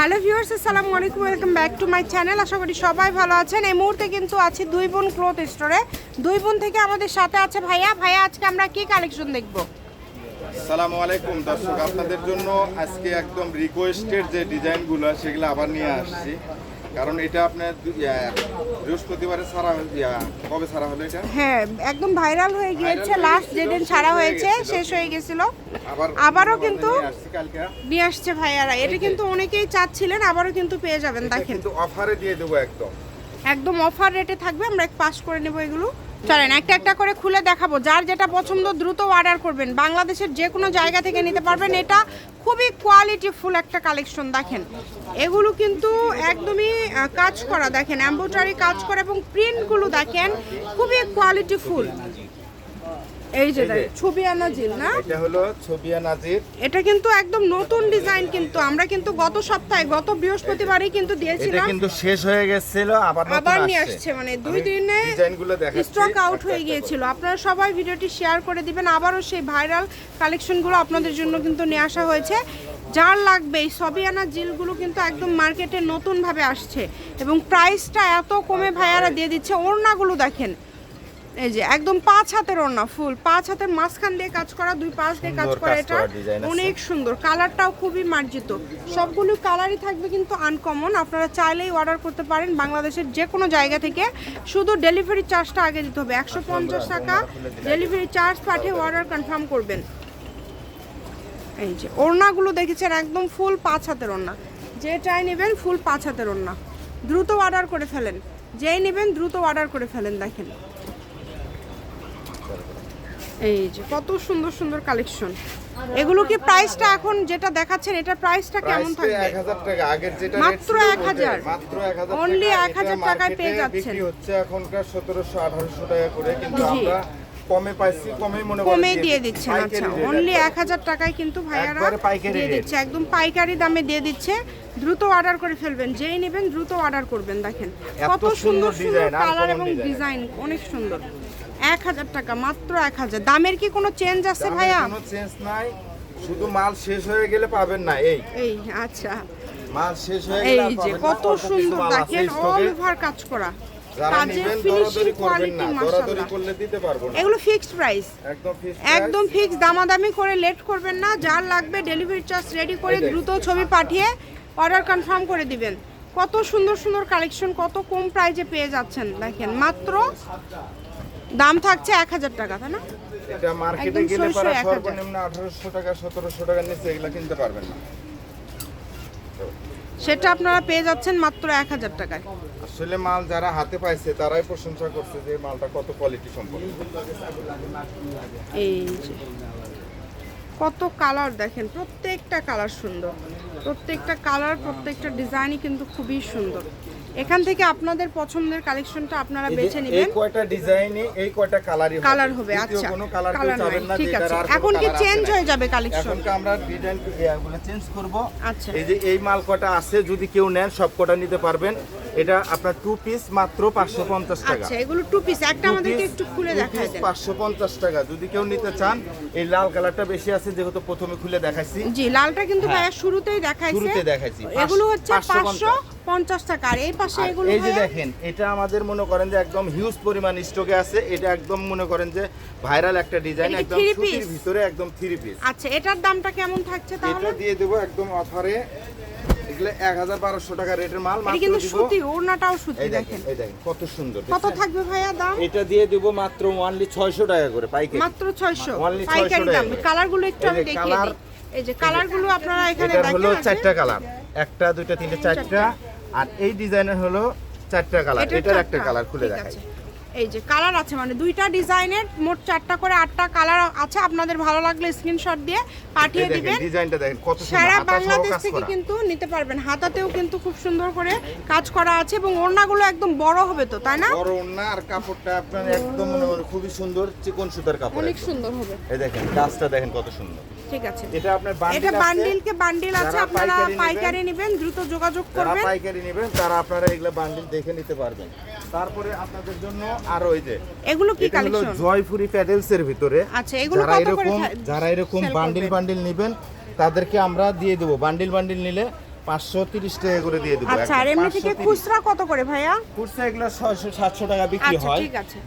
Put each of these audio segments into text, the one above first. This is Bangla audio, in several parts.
হ্যালো ভিউয়ার্স, আসসালামু আলাইকুম, welcome back to my channel. আশা করি সবাই ভালো আছেন। এই মুহূর্তে কিন্তু আছি দুই বোন ক্লোথ স্টোরে দুই বোন থেকে আমাদের সাথে আছে ভাইয়া। ভাইয়া, আজকে আমরা কি কালেকশন দেখব? আসসালামু আলাইকুম, দর্শক, আপনাদের জন্য আজকে একদম রিকোয়েস্টেড যে ডিজাইনগুলো সেগুলো আবার নিয়ে আসছি। কারণ এটা আপনার বৃহস্পতিবারে সারা কবে সারা হলো এটা? হ্যাঁ একদম ভাইরাল হয়ে গিয়েছে লাস্ট যেদিন সারা হয়েছে শেষ হয়ে গেছিল। আবার আবারও কিন্তু নিয়ে আসছি ভাইয়ারা। এটা কিন্তু অনেকেই চাচ্ছিলেন আবারও কিন্তু পেয়ে যাবেন দেখেন। কিন্তু অফারে দিয়ে দেবো একদম। একদম অফার রেটে থাকবে আমরা পাস করে নেব এগুলো। চলেন, একটা একটা করে খুলে দেখাবো। যার যেটা পছন্দ দ্রুত অর্ডার করবেন। বাংলাদেশের যে কোনো জায়গা থেকে নিতে পারবেন। এটা খুবই কোয়ালিটিফুল একটা কালেকশন দেখেন। এগুলো কিন্তু একদমই কাজ করা, দেখেন অ্যাম্বোটারি কাজ করা এবং প্রিন্টগুলো দেখেন, খুবই কোয়ালিটিফুল এই যে। ছবি আনা জিল না? এটা হলো ছবিয়া নাজির। এটা কিন্তু একদম নতুন ডিজাইন কিন্তু আমরা কিন্তু গত সপ্তাহে গত বৃহস্পতিবারই কিন্তু এটা দিয়েছিলাম। কিন্তু শেষ হয়ে গেছিল আবার নতুন আবার নিয়ে আসছে। মানে দুই দিনে ডিজাইনগুলো দেখাচ্ছি। স্টক আউট হয়ে গিয়েছিল। আপনারা সবাই ভিডিওটি শেয়ার করে দিবেন আবারও সেই ভাইরাল কালেকশনগুলো আপনাদের জন্য কিন্তু নিয়ে আসা হয়েছে। যার লাগবে এই সবিয়ানা জিলগুলো কিন্তু একদম মার্কেটে নতুনভাবে আসছে। এবং প্রাইসটা এত কমে ভাইয়ারা দিয়ে দিচ্ছে ওড়নাগুলো দেখেন এই যে একদম পাঁচ হাতের ওড়না ফুল। পাঁচ হাতের মাঝখান দিয়ে কাজ করা দুই পাশ দিয়ে কাজ করা এটা। অনেক সুন্দর। কালারটাও খুবই মার্জিত। সবগুলো কালারই থাকবে কিন্তু আনকমন আপনারা চাইলেই অর্ডার করতে পারেন বাংলাদেশের যে কোনো জায়গা থেকে। শুধু ডেলিভারি চার্জটা আগে দিতে হবে। একশো পঞ্চাশ টাকা ডেলিভারি চার্জ পাঠিয়ে অর্ডার কনফার্ম করবেন। এই যে ওড়নাগুলো দেখেছেন একদম ফুল পাঁচ হাতের ওড়না। যে চাই নেবেন ফুল পাঁচ হাতের ওড়না। দ্রুত অর্ডার করে ফেলেন। যেই নেবেন দ্রুত অর্ডার করে ফেলেন দেখেন। এই যে কত সুন্দর সুন্দর কালেকশন। এগুলো কি প্রাইসটা এখন যেটা দেখাচ্ছেন এটা প্রাইসটা কেমন থাকবে? 1000 টাকা আগের যেটা মাত্র rate ছিল 1000 মাত্র 1000 Only টাকা 1000 এটা টাকায় পেয়ে যাচ্ছেন। বিক্রি হচ্ছে এখনকার 1700 1800 টাকা করে কিন্তু আমরা কমে পাইছি কমে মনে কমে দিয়ে দিচ্ছেন পাইকারি আচ্ছা অনলি। এক হাজার টাকায় কিন্তু ভাইয়ারা দিয়ে দিচ্ছে একদম পাইকারি দামে দিয়ে দিচ্ছে। দ্রুত অর্ডার করে ফেলবেন যেই নেবেন দ্রুত অর্ডার করবেন দেখেন। কত সুন্দর সুন্দর কালার এবং ডিজাইন অনেক সুন্দর। এক হাজার টাকা মাত্র এক হাজার। দামের কি কোনো চেঞ্জ আছে ভাইয়া? কোনো চেঞ্জ নাই শুধু মাল শেষ হয়ে গেলে পাবেন না এই। এই আচ্ছা। মাল শেষ হয়ে এই গেলে আর যে কত সুন্দর দেখেন অল ওভার কাজ করা। কাজের ফিনিশিং কোয়ালিটি মাশাআল্লাহ। করলে দিতে পারব না। এগুলো ফিক্সড প্রাইস একদম fixed একদম price। ফিক্স দামাদামি করে লেট করবেন না। যার লাগবে ডেলিভারি চার্জ রেডি করে দ্রুত ছবি পাঠিয়ে অর্ডার কনফার্ম করে দিবেন। কত সুন্দর সুন্দর কালেকশন কত কম প্রাইজে পেয়ে যাচ্ছেন দেখেন। মাত্র দাম থাকছে এক হাজার টাকা তাই না? এটা মার্কেটে গেলে পরে সর্বনিম্ন আঠারোশো টাকা সতেরোশো টাকার নিচে এগুলো কিনতে পারবেন না। সেটা আপনারা পেয়ে যাচ্ছেন মাত্র এক হাজার টাকায়। আসলে মাল যারা হাতে পাইছে তারাই প্রশংসা করছে যে মালটা কত কোয়ালিটি সম্পন্ন। এই যে কত কালার দেখেন প্রত্যেকটা কালার সুন্দর। প্রত্যেকটা কালার প্রত্যেকটা ডিজাইনই কিন্তু খুবই সুন্দর। এখান থেকে আপনাদের পছন্দের কালেকশনটা আপনারা বেছে নেবেন। এই কয়টা ডিজাইনে এই কয়টা কালারই হবে? কালার হবে আচ্ছা। কোনো কালার কেউ চাবেন না ঠিক আছে। এখন কি চেঞ্জ হয়ে যাবে কালেকশন এখনকে আমরা ডিজাইন এগুলো চেঞ্জ করব। আচ্ছা। এই যে এই মাল কটা আছে যদি কেউ নেন সব কটা নিতে পারবেন। এটা আপনার টু পিস মাত্র পাঁচশো পঞ্চাশ টাকা। আচ্ছা এগুলো টু পিস একটা আমাদেরকে একটু খুলে দেখায় দেন। পাঁচশো পঞ্চাশ টাকা। যদি কেউ নিতে চান এই লাল কালারটা বেশি আছে যেহেতু প্রথমে খুলে দেখাইছি। জি লালটা কিন্তু হ্যাঁ। ভাইয়া শুরুতেই দেখাইছে। শুরুতে দেখাইছি। এগুলো হচ্ছে পাঁচশো পঞ্চাশ। টাকা। আর এই পাশে এগুলো এই যে দেখেন এটা আমাদের মনে করেন যে একদম হিউজ পরিমাণ স্টকে আছে। এটা একদম মনে করেন যে ভাইরাল একটা ডিজাইন একদম সুতির ভিতরে একদম থ্রি পিস আচ্ছা এটার দামটা কেমন থাকছে তাহলে? এটা দিয়ে দেবো একদম অফারে এগুলো এক হাজার বারোশো টাকা রেটের মাল এটা মাত্র কিন্তু সুতি ওড়নাটাও সুতি দেখেন এই দেখেন কত সুন্দর কত থাকবে ভাইয়া দাম? এটা দিয়ে দেবো মাত্র ওয়ানলি ছয়শো টাকা করে পাইকারি। মাত্র ছয়শো। Only 600 পাইকারি দাম। কালারগুলো একটু আমি দেখিয়ে দিই। এই যে কালারগুলো আপনারা এখানে দেখেন হলো চারটা কালার। একটা দুইটা তিনটা চারটা। আর এই ডিজাইনের হলো চারটা কালার। এটার একটা কালার খুলে দেখাই। এই যে কালার আছে মানে দুইটা ডিজাইনের মোট চারটা করে আটটা কালার আছে। আপনাদের ভালো লাগলে স্ক্রিনশট দিয়ে পাঠিয়ে দিবেন। ডিজাইনটা দেখেন কত সুন্দর সারা বাংলাদেশ থেকে কিন্তু নিতে পারবেন। হাতাতেও কিন্তু খুব সুন্দর করে কাজ করা আছে এবং ওড়নাগুলো একদম বড় হবে তো তাই না? বড় ওড়না আর কাপড়টা আপনার একদম মনে খুবই সুন্দর চিকন সুতার কাপড় অনেক সুন্দর হবে। এই দেখেন কাজটা দেখেন কত সুন্দর। ঠিক আছে। এটা আপনার বান্ডিল এটা বান্ডিলকে বান্ডিল আছে আপনারা পাইকারি নেবেন- দ্রুত যোগাযোগ যারা করবেন। পাইকারি নেবেন তারা আপনারা এগুলা বান্ডিল দেখে নিতে পারবেন। তারপরে আপনাদের জন্য আরও ওই যে এগুলো কি কালেকশন জয়পুরি প্যাডেলস এর ভিতরে। আচ্ছা, এগুলো যারা কত করে যারা এরকম বান্ডিল বান্ডিল নেবেন তাদেরকে আমরা দিয়ে দেবো। বান্ডিল বান্ডিল নিলে পাঁচশো তিরিশ টাকা করে দিয়ে দেবো আচ্ছা আর এমনি থেকে খুচরা কত করে ভাইয়া? খুচরা এগুলো ছয়শো সাতশো টাকা বিক্রি আচ্ছা, হয়।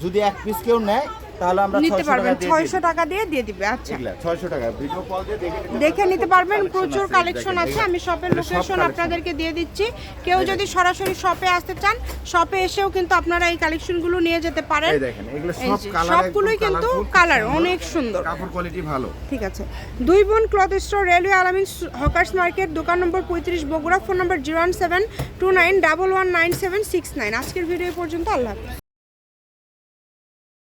যদি এক পিস কেউ নেয় তাহলে আমরা নিতে পারবেন ছয়শো। টাকা দিয়ে দিয়ে দিবে আচ্ছা। ছয়শো টাকা। ভিডিও কল দিয়ে দেখে নিতে পারবেন প্রচুর কালেকশন আছে আমি শপের লোকেশন আপনাদেরকে দিয়ে দিচ্ছি। কেউ যদি সরাসরি শপে আসতে চান শপে এসেও কিন্তু আপনারা এই কালেকশনগুলো নিয়ে যেতে পারেন। এই দেখেন এগুলো সব কালার সবগুলোই কিন্তু কালার অনেক সুন্দর। কাপড় কোয়ালিটি ভালো। ঠিক আছে। দুই বোন cloth store railway Alamin hawkers market দোকান নম্বর পঁয়ত্রিশ Bogura phone number zero one seven two nine double one nine seven six nine আজকের ভিডিও পর্যন্ত আল্লাহ হাফিজ।